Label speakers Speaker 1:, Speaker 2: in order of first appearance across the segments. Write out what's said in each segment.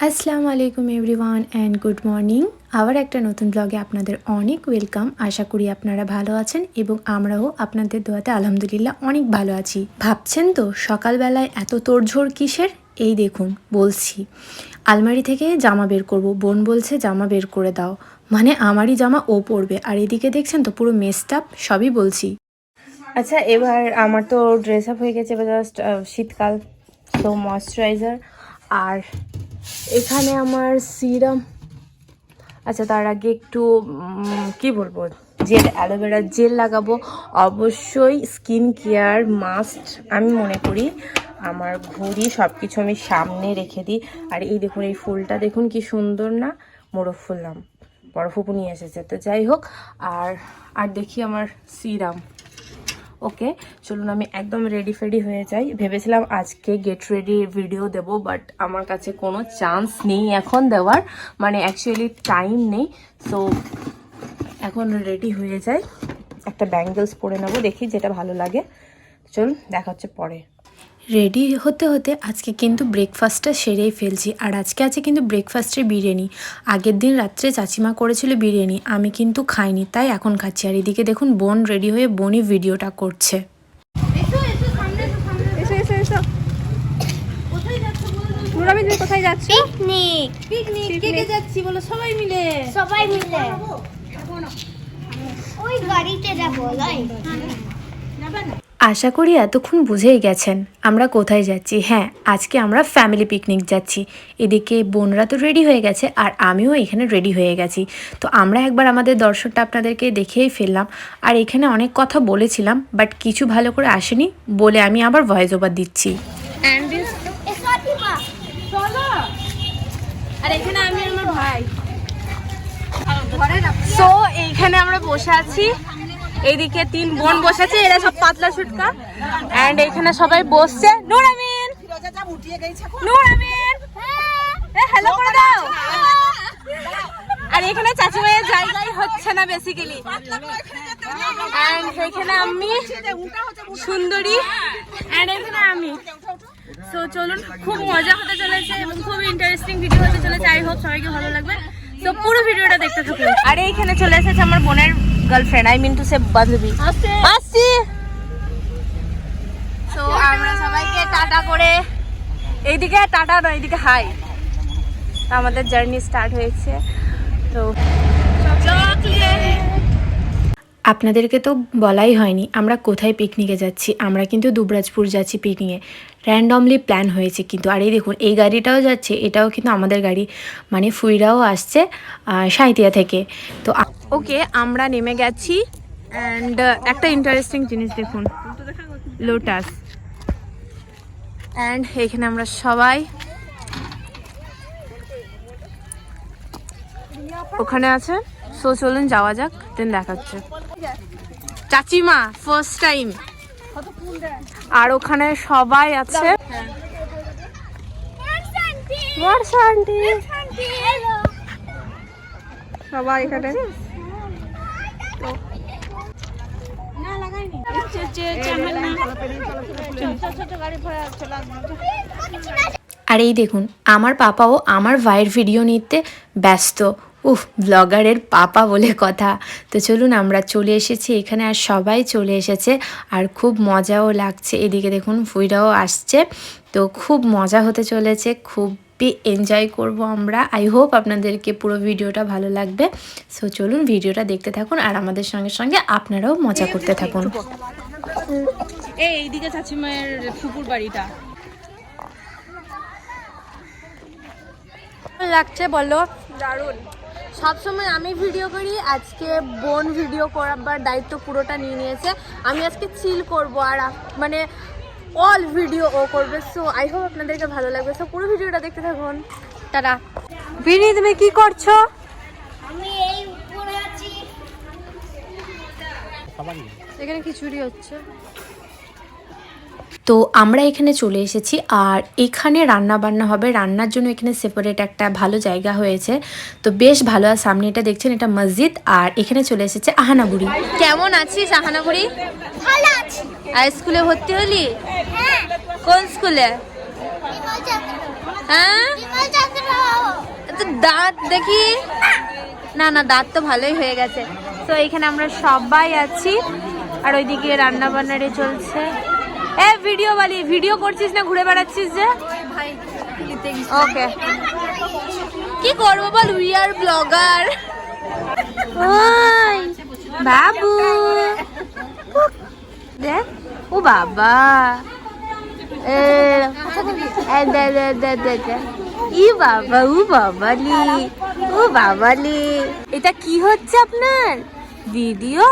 Speaker 1: আসসালামু আলাইকুম everyone and good morning. আবার একটা নতুন ব্লগে আপনাদের অনেক ওয়েলকাম। আশা করি আপনারা ভালো আছেন এবং আমরাও আপনাদের দোয়াতে আলহামদুলিল্লাহ অনেক ভালো আছি। ভাবছেন তো সকালবেলায় এত তোড়ঝোড় কিসের? এই দেখুন, বলছি। আলমারি থেকে জামা বের করব। বোন বলছে, জামা বের করে দাও। মানে আমারই জামা ও পরবে। আর এদিকে দেখছেন তো পুরো মেস্টাপ সবই বলছি। আচ্ছা এবার আমার তো ড্রেস আপ হয়ে গেছে, এবার জাস্ট শীতকাল, তো ময়শ্চারাইজার আর এখানে আমার সিরাম। আচ্ছা তার আগে একটু কি বলব? জেল, অ্যালোভেরা জেল লাগাবো। অবশ্যই স্কিন কেয়ার মাস্ট, আমি মনে করি। আমার ঘড়ি সব কিছু আমি সামনে রেখে দিই। আর এই দেখুন, এই ফুলটা দেখুন, কি সুন্দর না? মোরগ ফুললাম বড় ফুপু নিয়ে এসেছে। তো যাই হোক, আর আর দেখি আমার সিরাম। ওকে চলুন আমি একদম রেডি ফেডি হয়ে যাই। ভেবেছিলাম আজকে গেট রেডি ভিডিও দেব বাট আমার কাছে কোনো চান্স নেই এখন দেওয়ার। মানে অ্যাকচুয়ালি টাইম নেই। সো এখন রেডি হয়ে যাই। একটা ব্যাঙ্গেলস পরে নেব, দেখি যেটা ভালো লাগে। চলুন, দেখা হচ্ছে পরে। রেডি হতে হতে আজকে কিন্তু ব্রেকফাস্টটা সেরেই ফেলছি। আর আজকে আছে কিন্তু ব্রেকফাস্টে বিরিয়ানি। আগের দিন রাত্রে চাচিমা করেছিল বিরিয়ানি আমি কিন্তু খাইনি তাই এখন খাচ্ছি। আর এদিকে দেখুন বোন রেডি হয়ে বোনই ভিডিওটা করছে।
Speaker 2: এসো এসো এসো নুরাবি তুমি কোথায় যাচ্ছ?
Speaker 3: পিকনিক
Speaker 2: পিকনিক
Speaker 3: কে কে
Speaker 2: যাচ্ছি বলো? সবাই মিলে।
Speaker 3: সবাই মিলে। ওই গাড়িতে যাব লাই
Speaker 1: আশা করি এতক্ষণ বুঝেই গেছেন আমরা কোথায় যাচ্ছি। হ্যাঁ আজকে আমরা ফ্যামিলি পিকনিক যাচ্ছি। এদিকে বোনরা তো রেডি হয়ে গেছে আর আমিও এখানে রেডি হয়ে গেছি। তো আমরা একবার আমাদের দর্শনটা আপনাদেরকে দেখিয়েই ফেললাম। আর এখানে অনেক কথা বলেছিলাম বাট কিছু ভালো করে আসেনি বলে আমি আবার ভয়েস ওভার দিচ্ছি।
Speaker 2: আর এখানে আমি আমার ভাই। সো এইখানে আমরা বসে আছি। এইদিকে তিন বোন বসেছে, এরা সব পাতলা সুটকা। এন্ড এখানে সবাই বসছে। নূর আমিন হ্যালো করে দাও। আর এখানে চাচু ভাইয়ের জায়গায় হচ্ছে না বেসিক্যালি এন্ড এখানে আমি, সুন্দরী। এন্ড এখানে আমি। সো চলুন, খুব মজা হতে চলেছে এবং খুব ইন্টারেস্টিং ভিডিও হতে চলেছে। আই হোপ সবাইকে ভালো লাগবে। তো পুরো ভিডিওটা দেখতে থাকুন। আরে এখানে চলে এসেছে আমার বোনের girlfriend I mean to say বান্ধবী আসছি তো আমরা সবাইকে টাটা করে এইদিকে টাটা নয় এইদিকে হাই। আমাদের জার্নি স্টার্ট হয়েছে। তো
Speaker 1: আপনাদেরকে তো বলাই হয়নি, আমরা কোথায় পিকনিকে যাচ্ছি? আমরা কিন্তু দুবরাজপুর যাচ্ছি পিকনিকে র্যান্ডমলি প্ল্যান হয়েছে কিন্তু, আর এই দেখুন, এই গাড়িটাও যাচ্ছে, এটাও কিন্তু আমাদের গাড়ি মানে ফুইরাও আসছে সাঁইতিয়া থেকে। তো
Speaker 2: ওকে আমরা নেমে গেছি অ্যান্ড একটা ইন্টারেস্টিং জিনিস দেখুন লোটাস অ্যান্ড এখানে আমরা সবাই, ওখানে আছে সো চলুন যাওয়া যাক দেন দেখাচ্ছে। চাচিমা ফার্স্ট টাইম আর ওখানে সবাই আছে। সবাই এখানে।
Speaker 1: আর এই দেখুন আমার পাপাও আমার ভাইয়ের ভিডিও নিতে ব্যস্ত। উফ ব্লগারের পাপা বলে কথা। তো চলুন আমরা চলে এসেছি এখানে আর সবাই চলে এসেছে আর খুব মজাও লাগছে। এদিকে দেখুন ফুইরাও আসছে। তো খুব মজা হতে চলেছে খুবই এনজয় করব আমরা। আই হোপ আপনাদেরকে পুরো ভিডিওটা ভালো লাগবে। সো চলুন ভিডিওটা দেখতে থাকুন আর আমাদের সঙ্গে সঙ্গে আপনারাও মজা করতে থাকুন।
Speaker 2: এই এইদিকে চাচিমায়ের ফুপুর বাড়িটা। লাগছে বলো? দারুণ। সবসময় আমি ভিডিও করি আজকে বোন ভিডিও করাবার দায়িত্ব পুরোটা নিয়ে নিয়েছে। আমি আজকে চিল করব আর মানে অল ভিডিও ও করবে। সো আই হোপ আপনাদেরকে ভালো লাগবে। সো পুরো ভিডিওটা দেখতে থাকুন। তারা বিনি তুমি কি করছ?
Speaker 3: আমি এই উপরে আছি।
Speaker 2: এখানে খিচুড়ি হচ্ছে?
Speaker 1: তো আমরা এখানে চলে এসেছি আর এখানে রান্না বান্না হবে। রান্নার জন্য এখানে সেপারেট একটা ভালো জায়গা হয়েছে। তো বেশ ভালো আর সামনে এটা দেখছেন এটা মসজিদ। আর এখানে চলে এসেছে আহানাবুড়ি।
Speaker 2: কেমন আছিস আহানাগুড়ি
Speaker 3: ভালো আছি।
Speaker 2: আর স্কুলে ভর্তি হলি?
Speaker 3: হ্যাঁ।
Speaker 2: কোন স্কুলে? হ্যাঁ? দাঁত দেখি। না না দাঁত তো ভালোই হয়ে গেছে। তো এখানে আমরা সবাই আছি। আর ওইদিকে রান্না বান্নারে চলছে। এ ভিডিও বালি ভিডিও করছিস না, ঘুরে বেড়াচ্ছিস যে? ওকে কি করব বল উই আর ব্লগার বাবু। দেখ, ও বাবা। ই বাবা ও বাবালি ও বাবালি এটা কি হচ্ছে আপনার? ভিডিও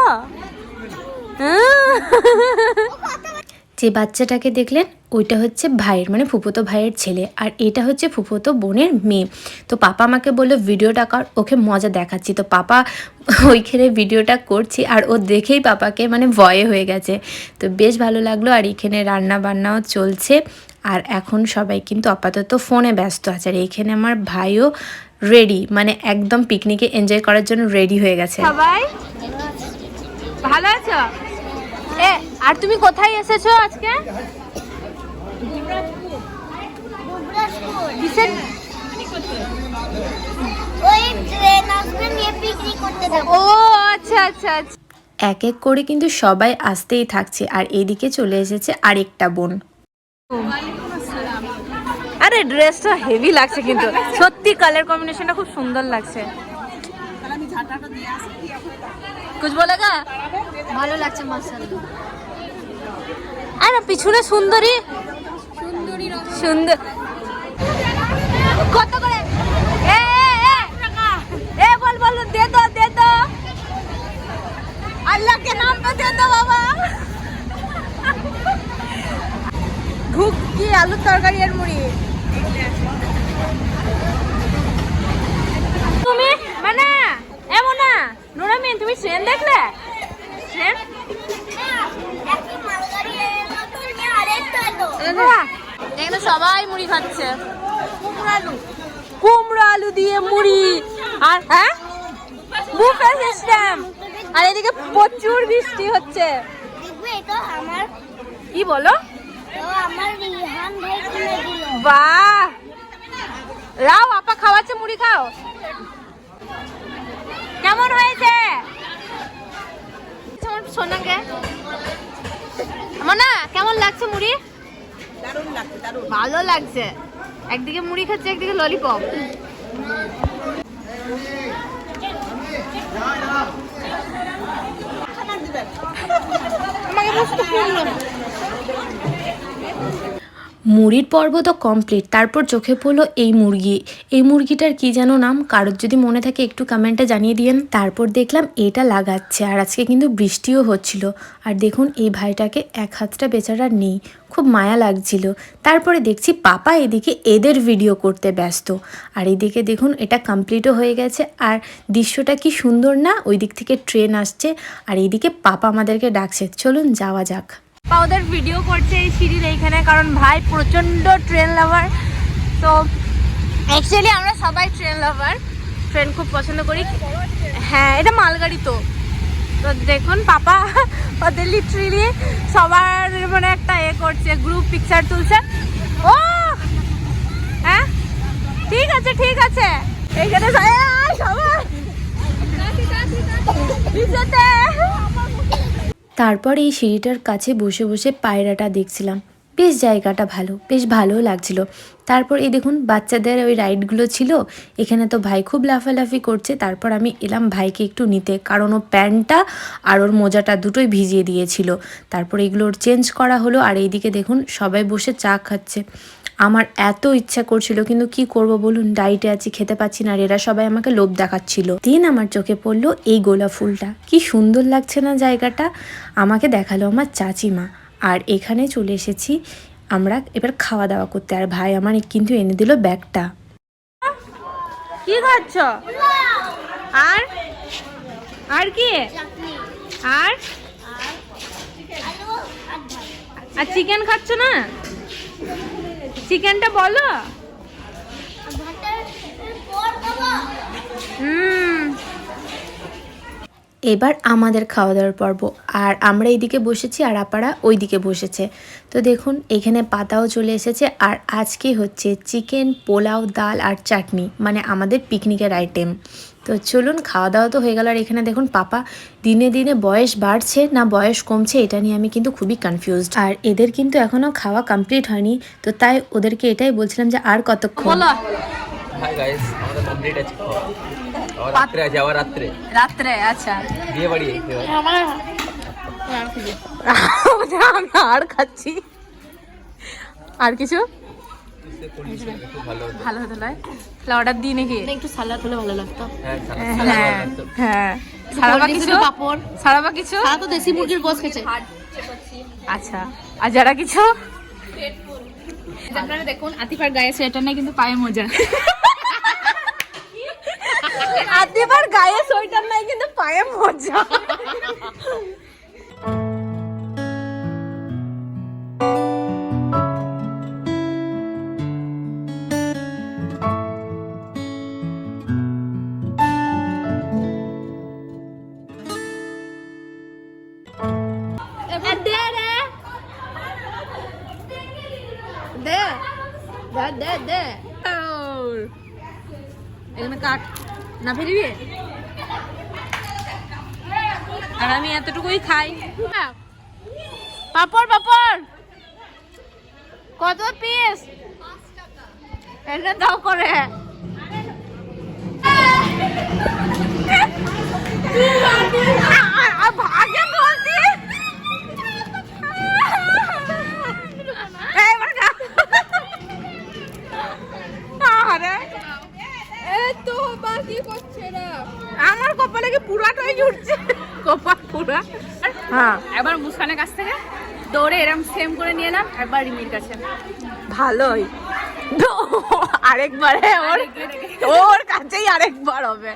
Speaker 1: যে বাচ্চাটাকে দেখলেন, ওইটা হচ্ছে ভাইয়ের মানে ফুফুতো ভাইয়ের ছেলে, আর এটা হচ্ছে ফুফুতো বোনের মেয়ে। তো পাপা আমাকে বলল, ভিডিওটা কর, ওকে মজা দেখাচ্ছি। তো পাপা ওইখানে ভিডিওটা করছি, আর ও দেখেই পাপাকে মানে ভয়ে হয়ে গেছে। তো বেশ ভালো লাগল, আর এখানে রান্না বান্নাও চলছে। আর এখন সবাই কিন্তু আপাতত ফোনে ব্যস্ত আছে, আর এইখানে আমার ভাইও রেডি মানে একদম পিকনিকে এনজয় করার জন্য রেডি হয়ে গেছে।
Speaker 2: সবাই? ভালো আছো? এ আর তুমি কোথায় এসেছ আজকে? ও আচ্ছা আচ্ছা আচ্ছা।
Speaker 1: এক এক করে কিন্তু সবাই আসতেই থাকছে আর এদিকে চলে এসেছে আরেকটা বোন।
Speaker 2: আরে ড্রেসটা হেভি লাগছে কিন্তু। সত্যি কালার কম্বিনেশনটা খুব সুন্দর লাগছে। কুছ বলেগা
Speaker 3: ভালো লাগছে মাসাল্লাহ
Speaker 2: আরে পিছনে সুন্দরী সুন্দর কত করে এ এ এ এ বল বল দে দো দে দো আল্লাহ के नाम पे दे दो বাবা ঘুগকি আলুর তরকারি আর মুড়ি তুমি মানে এমন না নুরামিন তুমি ট্রেন দেখলে? ট্রেন এখানে সবাই মুড়ি খাচ্ছে। কুমড়ো আলু দিয়ে মুড়ি। আর হ্যাঁ? বুফে সিস্টেম আর এদিকে প্রচুর বৃষ্টি হচ্ছে। কি বলো? বাহ! রাও আপা খাওয়াচ্ছে মুড়ি খাও। কেমন হয়েছে? সোনাকে। আমার না কেমন লাগছে মুড়ি? ভালো লাগছে। একদিকে মুড়ি খাচ্ছে একদিকে ললিপপ আমাকে বস্তু
Speaker 1: মুড়ির পর্ব তো কমপ্লিট তারপর চোখে পড়ল এই মুরগি। এই মুরগিটার কি যেন নাম? কারোর যদি মনে থাকে একটু কমেন্টে জানিয়ে দিয়েন। তারপর দেখলাম এটা লাগাচ্ছে আর আজকে কিন্তু বৃষ্টিও হচ্ছিল। আর দেখুন এই ভাইটাকে এক হাতটা বেচারার নেই। খুব মায়া লাগছিল। তারপরে দেখছি পাপা এদিকে এদের ভিডিও করতে ব্যস্ত। আর এদিকে দেখুন এটা কমপ্লিটও হয়ে গেছে। আর দৃশ্যটা কি সুন্দর না? ওই দিক থেকে ট্রেন আসছে। আর এইদিকে পাপা আমাদেরকে ডাকছে। চলুন যাওয়া যাক।
Speaker 2: পা ওদের ভিডিও করছে এই সিঁড়ির এইখানে কারণ ভাই প্রচণ্ড ট্রেন লাভার তো অ্যাকচুয়ালি আমরা সবাই ট্রেন লাভার ট্রেন খুব পছন্দ করি। হ্যাঁ এটা মালগাড়ি তো। তো দেখুন পাপা ওদের লিটারেলি সবার মানে একটা এ করছে গ্রুপ পিকচার তুলছে। ও! হ্যাঁ? ঠিক আছে ঠিক আছে। এইখানে সবাই।
Speaker 1: তারপর এই সিঁড়িটার কাছে বসে বসে পায়রাটা দেখছিলাম। বেশ জায়গাটা ভালো, বেশ ভালোও লাগছিল। তারপর এই দেখুন, বাচ্চাদের ওই রাইডগুলো ছিল। এখানে তো ভাই খুব লাফালাফি করছে। তারপর আমি এলাম ভাইকে একটু নিতে, কারণ ও প্যান্টটা আর ওর মোজাটা দুটোই ভিজিয়ে দিয়েছিল। তারপর এগুলো ওর চেঞ্জ করা হলো। আর এইদিকে দেখুন, সবাই বসে চা খাচ্ছে। আমার এত ইচ্ছা করছিল, কিন্তু কি করব বলুন? ডাইটে আছি, খেতে পাচ্ছি না, আর এরা সবাই আমাকে লোভ দেখাচ্ছিল। দিন আমার চোখে পড়ল এই গোলাপ ফুলটা। কি সুন্দর লাগছে না জায়গাটা? আমাকে দেখাল আমার চাচিমা। আর এখানে চলে এসেছি আমরা এবার খাওয়া দাওয়া করতে। আর ভাই আমার কিন্তু এনে দিল ব্যাগটা।
Speaker 2: কি খাচ্ছ? আর? আর কি? আর? আর চিকেন খাচ্ছ না? চিকেনটা বলো।
Speaker 1: এবার আমাদের খাওয়া দাওয়ার পর্ব। আর আমরা এইদিকে বসেছি আর আপারা ওইদিকে বসেছে। তো দেখুন, এখানে পাতাও চলে এসেছে। আর আজকে হচ্ছে চিকেন পোলাও, ডাল আর চাটনি মানে আমাদের পিকনিকের আইটেম তো চলুন খাওয়া দাওয়া তো হয়ে গেল। আর এখানে দেখুন পাপা দিনে দিনে বয়স বাড়ছে না বয়স কমছে এটা নিয়ে আমি কিন্তু খুবই কনফিউজড আর এদের কিন্তু এখনও খাওয়া কমপ্লিট হয়নি তো তাই ওদেরকে এটাই বলছিলাম যে আর কতক্ষণ?
Speaker 2: বলো।
Speaker 4: হাই গাইস আমাদের কমপ্লিট আছে খাওয়া। আবার রাত্রে রাত্রে।
Speaker 2: রাত্রে আচ্ছা।
Speaker 4: বিয়ে বাড়ি
Speaker 2: আর খাচ্ছি। আর কিছু?
Speaker 4: ভালো হতো।
Speaker 2: নয় তাহলে অর্ডার দিই নাকি?
Speaker 5: একটু সালাদ হলে ভালো লাগতো।
Speaker 4: হ্যাঁ সালাদ সালাদ
Speaker 2: হ্যাঁ
Speaker 4: লাগতো।
Speaker 2: হ্যাঁ। সারাবা কিছু?
Speaker 5: পাপড়।
Speaker 2: সারাবা কিছু?
Speaker 5: সারা তো দেশি মুরগির গোস খেছে
Speaker 2: আচ্ছা। আর যারা কিছু?
Speaker 5: আপনারা দেখুন আতিফার গায়ে সোয়েটার নেই কিন্তু পায়ে মোজা।
Speaker 2: আদিবার গায়ে সোয়েটার নাই কিন্তু পায়ে মজা।
Speaker 5: দে দে দে দে
Speaker 2: এখানে কাট না ফেলবি আর আমি এতটুকুই খাই।
Speaker 5: পাপড় পাপড়। কত পিস এটা দাও করে।
Speaker 2: ভাগে আমার কপালে কি পুরাটাই জুটছে? কপাল পুরা। হ্যাঁ।
Speaker 5: একবার মুস্কানের কাছ থেকে দৌড়ে এরম সেম করে নিয়ে এলাম একবার রিমির কাছে।
Speaker 2: ভালোই। আরেকবারে ওর ওর কাছেই আরেকবার হবে।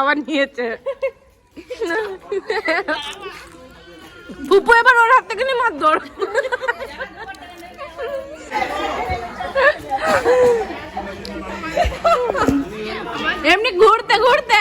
Speaker 2: আবার নিয়েছে। ফুপু এবার ওর হাত থেকে নিয়ে মার দৌড়। এমনি ঘুরতে ঘুরতে।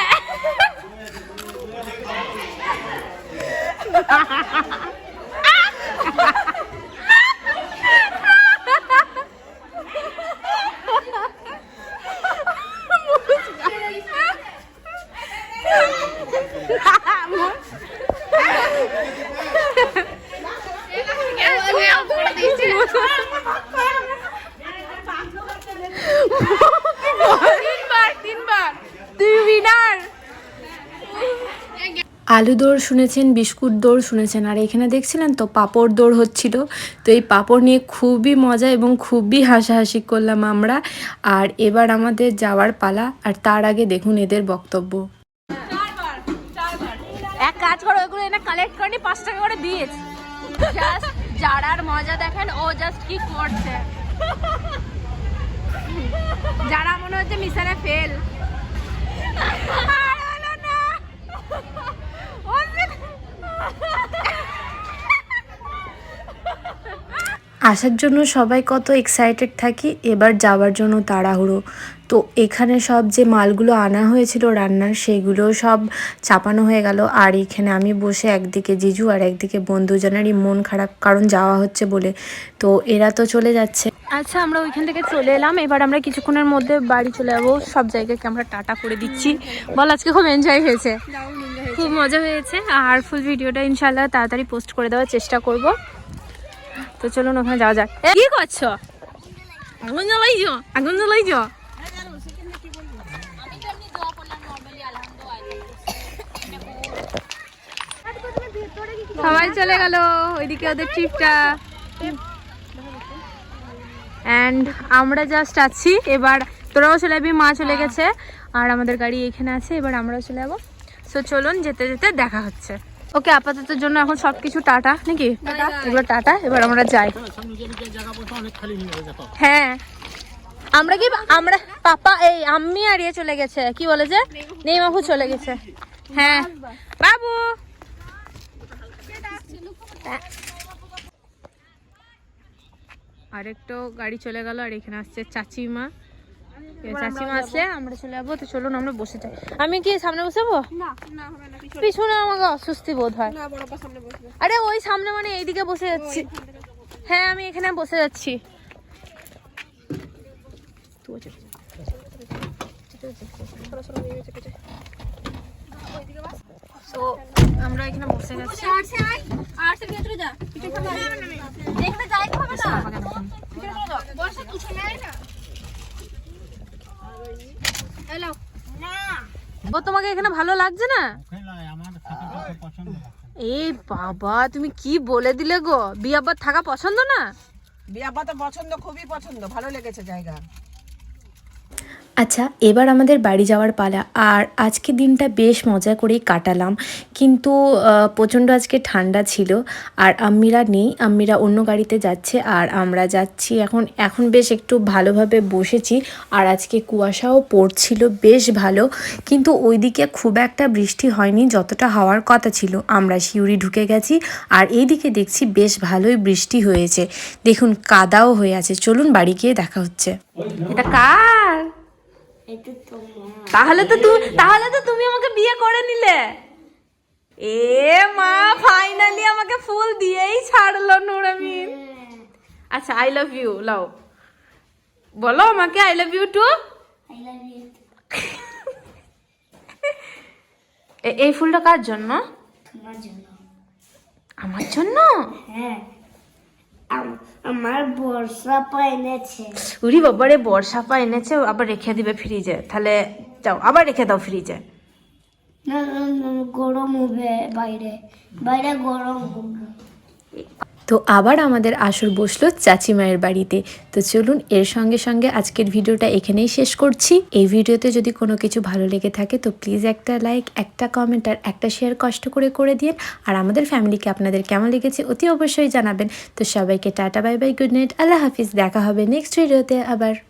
Speaker 1: আলু দৌড় শুনেছেন, বিস্কুট দৌড় শুনেছেন। আর এখানে দেখছিলেন তো পাপড় দৌড় হচ্ছিল। তো এই পাপড় নিয়ে খুবই মজা এবং খুবই হাসাহাসি করলাম আমরা। আর এবার আমাদের যাওয়ার পালা। আর তার আগে দেখুন এদের বক্তব্য।
Speaker 2: এক কাজ করো এনে কালেক্ট করে পাঁচ টাকা করে দিয়েছে।
Speaker 5: যারার মজা দেখেন, ও জাস্ট কি করছে?
Speaker 2: যারা মনে হচ্ছে মিশনে ফেল
Speaker 1: আসার জন্য সবাই কত এক্সাইটেড থাকি এবার যাওয়ার জন্য তাড়াহুড়ো। তো এখানে সব যে মালগুলো আনা হয়েছিল রান্নার সেগুলো সব চাপানো হয়ে গেল। আর এখানে আমি বসে একদিকে জিজু আর একদিকে বন্ধুজনেরই মন খারাপ কারণ যাওয়া হচ্ছে বলে। তো এরা তো চলে যাচ্ছে।
Speaker 2: আচ্ছা আমরা ওইখান থেকে চলে এলাম। এবার আমরা কিছুক্ষণের মধ্যে বাড়ি চলে যাব। সব জায়গাকে আমরা টাটা করে দিচ্ছি। বল আজকে খুব এনজয় হয়েছে। খুব মজা হয়েছে। আর ফুল ভিডিওটা ইনশাল্লাহ তাড়াতাড়ি পোস্ট করে দেওয়ার চেষ্টা করব। তো চলুন ওখানে যাওয়া যাক। কি করছ? আগুন জ্বালাই যো আগুন জ্বালাই যো সবাই চলে গেল, ওইদিকে ওদের ট্রিপটা অ্যান্ড আমরা জাস্ট আছি, এবার তোরাও চলে যাবি, মা চলে গেছে। আর আমাদের গাড়ি এখানে আছে, এবার আমরাও চলে যাব। সো চলুন যেতে যেতে দেখা হচ্ছে। ওকে আপাতত জন্য এখন সব কিছু টাটা নাকি? এবার টাটা এবার আমরা যাই। হ্যাঁ। আমরা কি আমরা পাপা এই আম্মি আর ইয়ে চলে গেছে কি বলে যে? নেইমাফু চলে গেছে। হ্যাঁ। বাবু! আরেকটা গাড়ি চলে গেল আর এখানে আসছে চাচিমা। চাচিমা আসলে আমরা চলে যাব তো চলুন আমরা বসে যাই। আমি কি সামনে বসাবো পিছনে। আমাকে অস্বস্তি বোধ হয়। আরে ওই সামনে মানে এইদিকে বসে যাচ্ছি। হ্যাঁ আমি এখানে বসে যাচ্ছি। তো আমরা এখানে বসে যাচ্ছি। ও তোমাকে এখানে ভালো লাগছে না? এই বাবা তুমি কি বলে দিলে গো? বিয়াবার থাকা পছন্দ না?
Speaker 6: বিয়াব্বা তো পছন্দ খুবই পছন্দ ভালো লেগেছে জায়গা।
Speaker 1: আচ্ছা এবার আমাদের বাড়ি যাওয়ার পালা। আর আজকে দিনটা বেশ মজা করেই কাটালাম। কিন্তু প্রচণ্ড আজকে ঠান্ডা ছিল। আর আম্মিরা নেই আম্মিরা অন্য গাড়িতে যাচ্ছে, আর আমরা যাচ্ছি এখন। এখন বেশ একটু ভালোভাবে বসেছি। আর আজকে কুয়াশাও পড়ছিল বেশ ভালো। কিন্তু ওইদিকে খুব একটা বৃষ্টি হয়নি, যতটা হওয়ার কথা ছিল। আমরা শিউরি ঢুকে গেছি, আর এইদিকে দেখছি বেশ ভালোই বৃষ্টি হয়েছে। দেখুন, কাদাও হয়ে আছে। চলুন বাড়ি গিয়ে দেখা হচ্ছে।
Speaker 2: এটা কার? তাহলে তো তুমি তাহলে তো তুমি আমাকে বিয়ে করে নিলে। এ মা ফাইনালি আমাকে ফুল দিয়েই ছাড়লো নুরামিন। আচ্ছা আই লাভ ইউ লাও। বলো আমাকে আই লাভ ইউ টু এই ফুলটা কার জন্য? আমার জন্য?
Speaker 3: হ্যাঁ। আম- আমার বর্ষা পাইনেছে
Speaker 2: উরি বাবারে বর্ষা পা এনেছে আবার রেখে দিবে ফ্রিজে তাহলে যাও আবার রেখে দাও ফ্রিজে
Speaker 3: গরম হবে বাইরে। বাইরে গরম হবে।
Speaker 1: তো আবার আমাদের আসর বসল চাচিমায়ের বাড়িতে। তো চলুন এর সঙ্গে সঙ্গে আজকের ভিডিওটা এখানেই শেষ করছি। এই ভিডিওতে যদি কোনো কিছু ভালো লেগে থাকে তো প্লিজ একটা লাইক একটা কমেন্ট আর একটা শেয়ার কষ্ট করে করে দিন। আর আমাদের ফ্যামিলিকে আপনাদের কেমন লেগেছে অতি অবশ্যই জানাবেন। তো সবাইকে tata bye bye good night Allah হাফিজ। দেখা হবে নেক্সট ভিডিওতে আবার।